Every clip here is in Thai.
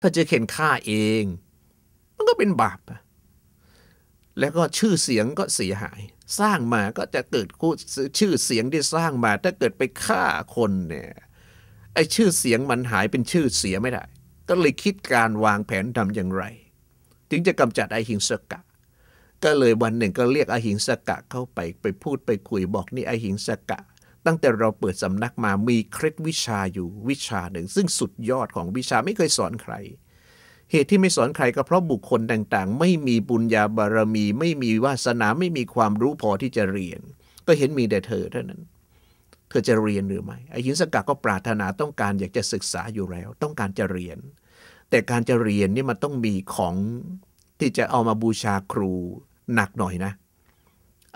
ถ้าจะเข็นฆ่าเอง มันก็เป็นบาป แล้วก็ชื่อเสียงก็เสียหาย สร้างมาก็จะเกิดชื่อเสียงที่สร้างมา ถ้าเกิดไปฆ่าคนเนี่ยไอ้ชื่อเสียงมันหายเป็นชื่อเสียไม่ได้ ก็เลยคิดการวางแผนทำอย่างไร ถึงจะกำจัดไอหิงสกะ ก็เลยวันหนึ่งก็เรียกไอหิงสกะเข้าไปไปพูดไปคุยบอกนี่ไอหิงสกะ ตั้งแต่เราเปิดสำนักมามีเคล็ดวิชาอยู่วิชาหนึ่ง ซึ่งสุดยอดของวิชาไม่เคยสอนใคร เหตุที่ไม่สอนใครก็เพราะบุคคลต่างๆ ไม่มีบุญญาบารมี ไม่มีวาสนาไม่มีความรู้พอที่จะเรียน ก็เห็นมีแต่เธอเท่านั้น เธอจะเรียนหรือไม่ไอ้หินสกัดก็ปรารถนาต้องการอยากจะศึกษาอยู่แล้ว ต้องการจะเรียน แต่การจะเรียนนี่มันต้องมีของที่จะเอามาบูชาครูหนักหน่อยนะ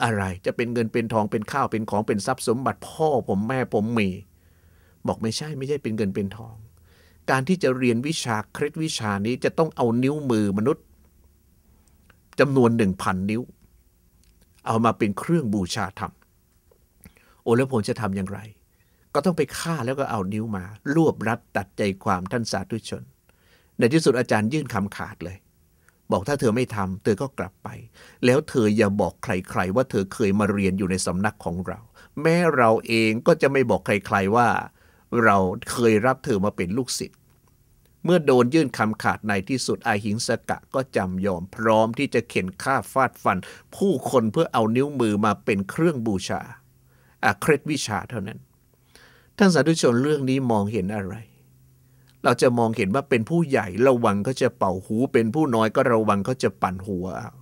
อะไร จะเป็นเงินเป็นทองเป็นข้าวเป็นของเป็นทรัพย์สมบัติพ่อผมแม่ผมมี บอกไม่ใช่ไม่ใช่เป็นเงินเป็นทอง การที่จะเรียนวิชาเคล็ดวิชานี้จะต้องเอานิ้วมือมนุษย์จำนวนหนึ่งพันนิ้ว เอามาเป็นเครื่องบูชาธรรมโอแล้วผมจะทำอย่างไร ก็ต้องไปฆ่าแล้วก็เอานิ้วมารวบรัดตัดใจความท่านสาธุชน ในที่สุดอาจารย์ยื่นคำขาดเลย บอกถ้าเธอไม่ทำเธอก็กลับไป แล้วเธออย่าบอกใคร ๆ ว่าเธอเคยมาเรียนอยู่ในสำนักของเรา แม้เราเองก็จะไม่บอกใคร ๆว่า เราเคยรับเธอมาเป็นลูกศิษย์เมื่อโดนยื่นคำขาดในที่สุดอาหิงสกะก็จำยอมพร้อมที่จะเข็นฆ่าฟาดฟัน ผู้คนเพื่อเอานิ้วมือมาเป็นเครื่องบูชาเคล็ดวิชาเท่านั้น ท่านสาธุชนเรื่องนี้มองเห็นอะไร เราจะมองเห็นว่าเป็นผู้ใหญ่ระวังก็จะเป่าหู เป็นผู้น้อยก็ระวังเขาจะปั่นหัวเอา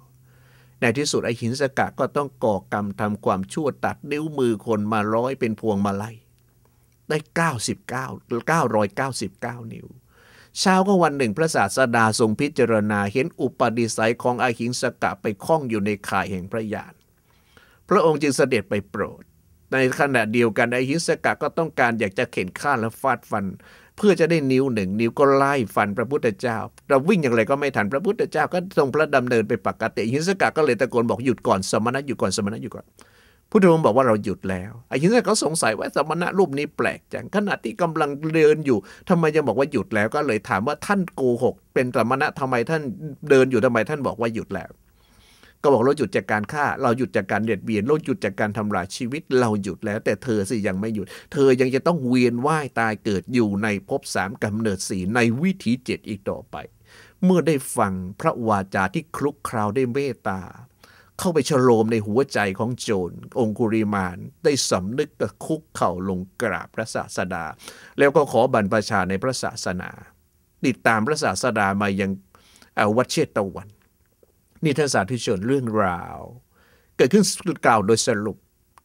ในที่สุดไอหินสกะก็ต้องก่อกรรมทำความชั่วตัดนิ้วมือคนมาร้อยเป็นพวงมาลัยได้ 99 999 นิ้ว เช้าก็วันหนึ่งพระศาสดาทรงพิจารณาเห็นอุปนิสัยของอาหิงสกะไปคล้องอยู่ในข่ายแห่งพระญาณพระองค์จึงเสด็จไปโปรด ในขณะเดียวกันไอฮิสกะก็ต้องการอยากจะเข็นฆ่าและฟาดฟัน เพื่อจะได้นิ้วหนึ่งนิ้วก็ไล่ฟันพระพุทธเจ้า เราวิ่งอย่างไรก็ไม่ทันพระพุทธเจ้าก็ทรงพระดำเนินไปปกติฮิสกะก็เลยตะโกนบอกหยุดก่อนสมณะหยุดก่อนสมณะหยุดก่อนพุทธองค์บอกว่าเราหยุดแล้วไอ้ฮิสกะก็สงสัยว่าสมณะรูปนี้แปลกจังขณะที่กำลังเดินอยู่ทำไมจะบอกว่าหยุดแล้วก็เลยถามว่าท่านโกหก เป็นสมณะทำไมท่านเดินอยู่ทำไมท่านบอกว่าหยุดแล้ว ก็บอกเราหยุดจากการฆ่า เราหยุดจากการเด็ดเบียนเราหยุดจากการทำลายชีวิตเราหยุดแล้ว แต่เธอสิยังไม่หยุด เธอยังจะต้องเวียนว่ายตายเกิดอยู่ในภพสามกำเนิดสีในวิถีเจ็ดอีกต่อไป เมื่อได้ฟังพระวาจาที่คลุกคราวได้เมตตาเข้าไปฉโลมในหัวใจของโจร องคุริมานได้สำนึกกระคุกเข่าลงกราบพระศาสดา แล้วก็ขอบรรพชาในพระศาสนา ติดตามพระศาสดามายังวัดเชตวัน นิทรรศาสตร์ที่ชนเรื่องราว เกิดขึ้นกล่าวโดยสรุป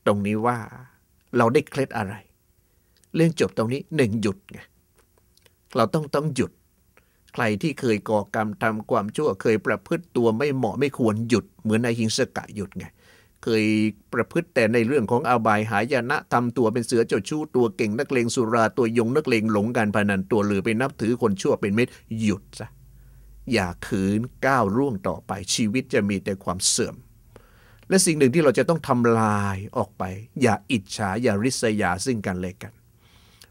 ตรงนี้ว่าเราได้เคล็ดอะไร เรื่องจบตรงนี้หนึ่งหยุดไงเราต้องต้องหยุด ใครที่เคยก่อกรรมทำความชั่ว เคยประพฤติตัวไม่เหมาะไม่ควรหยุด เหมือนนายหิงสกะหยุดไงเคยประพฤติแต่ในเรื่องของอบายหายนะทำตัวเป็นเสือเจ้าชู้ตัวเก่งนักเลงสุราตัวยงนักเลงหลงการพนันตัวหรือไปนับถือคนชั่วเป็นเม็ดหยุดซะ อย่าขืนก้าวร่วงต่อไปชีวิตจะมีแต่ความเสื่อม และสิ่งหนึ่งที่เราจะต้องทำลายออกไป อย่าอิจฉาอย่าริษยาซึ่งกันและกัน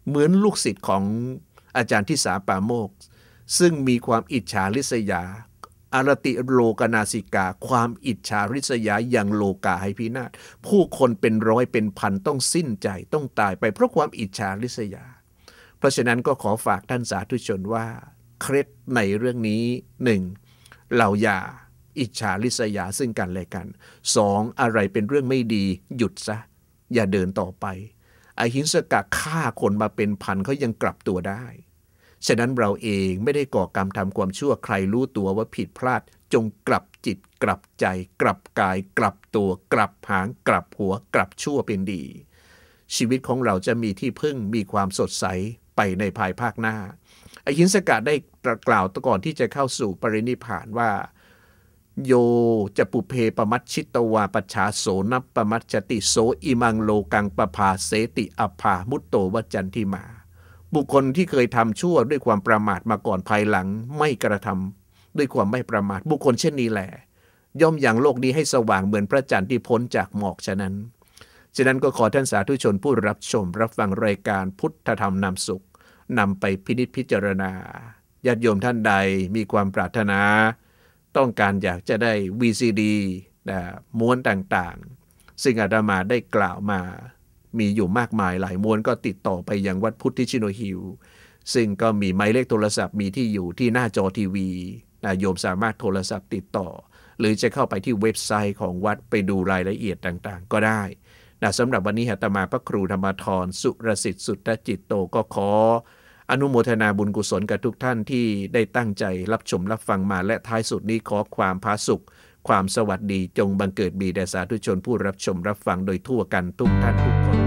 เหมือนลูกศิษย์ของอาจารย์ที่สาปาโมก ซึ่งมีความอิจฉาริษยา อารติโลกนาสิกา ความอิจฉาริษยาอย่างโลกาให้พินาศผู้คนเป็นร้อยเป็นพันต้องสิ้นใจต้องตายไปเพราะความอิจฉาริษยา เพราะฉะนั้นก็ขอฝากท่านสาธุชนว่า เคล็ดในเรื่องนี้หนึ่งเราอย่าอิจฉาริษยาซึ่งกันและกันสองอะไรเป็นเรื่องไม่ดี หยุดซะ อย่าเดินต่อไปไอหิงสกะฆ่าคนมาเป็นพันเขายังกลับตัวได้ ฉะนั้นเราเองไม่ได้ก่อกรรมทำความชั่วใครรู้ตัวว่าผิดพลาด จงกลับจิตกลับใจ กลับกาย กลับตัว กลับหาง กลับหัว กลับชั่วเป็นดี ชีวิตของเราจะมีที่พึ่งมีความสดใสไปในภายภาคหน้า อหินสกะได้กล่าวตก่อนที่จะเข้าสู่ปรินิพานว่า โยจะปุเพปมัชชิตวาปัชชาโสนัปมัชติโสอิมังโลกังปภาเสติอภามุตโตวจันทิมา บุคคลที่เคยทำชั่วด้วยความประมาทมาก่อนภายหลังไม่กระทำด้วยความไม่ประมาทบุคคลเช่นนี้แหละย่อมอย่างโลกนี้ให้สว่างเหมือนพระจันทร์ที่พ้นจากหมอกฉะนั้น ฉะนั้นก็ขอท่านสาธุชนผู้รับชมรับฟังรายการพุทธธรรมนำสุข นำไปพินิจพิจารณาญาติโยมท่านใดมีความปรารถนา ต้องการอยากจะได้ VCD นะม้วนต่างๆ ซึ่งอาตมาได้กล่าวมา มีอยู่มากมายหลายม้วนก็ติดต่อไปยังวัดพุทธิชิโนฮิลซึ่งก็มีหมายเลขโทรศัพท์มีที่อยู่ที่หน้าจอทีวีนะโยมสามารถโทรศัพท์ติดต่อ หรือจะเข้าไปที่เว็บไซต์ของวัดไปดูรายละเอียดต่างๆ ก็ได้นะสำหรับวันนี้หัตมาพระครูธรรมทรสุรสิทธิ์สุตจิตโตก็ขอ อนุโมทนาบุญกุศลกับทุกท่านที่ได้ตั้งใจรับชมรับฟังมาและท้ายสุดนี้ขอความพาสุข ความสวัสดีจงบังเกิดมีแด่สาธุชนผู้รับชมรับฟังโดยทั่วกันทุกท่านทุกคน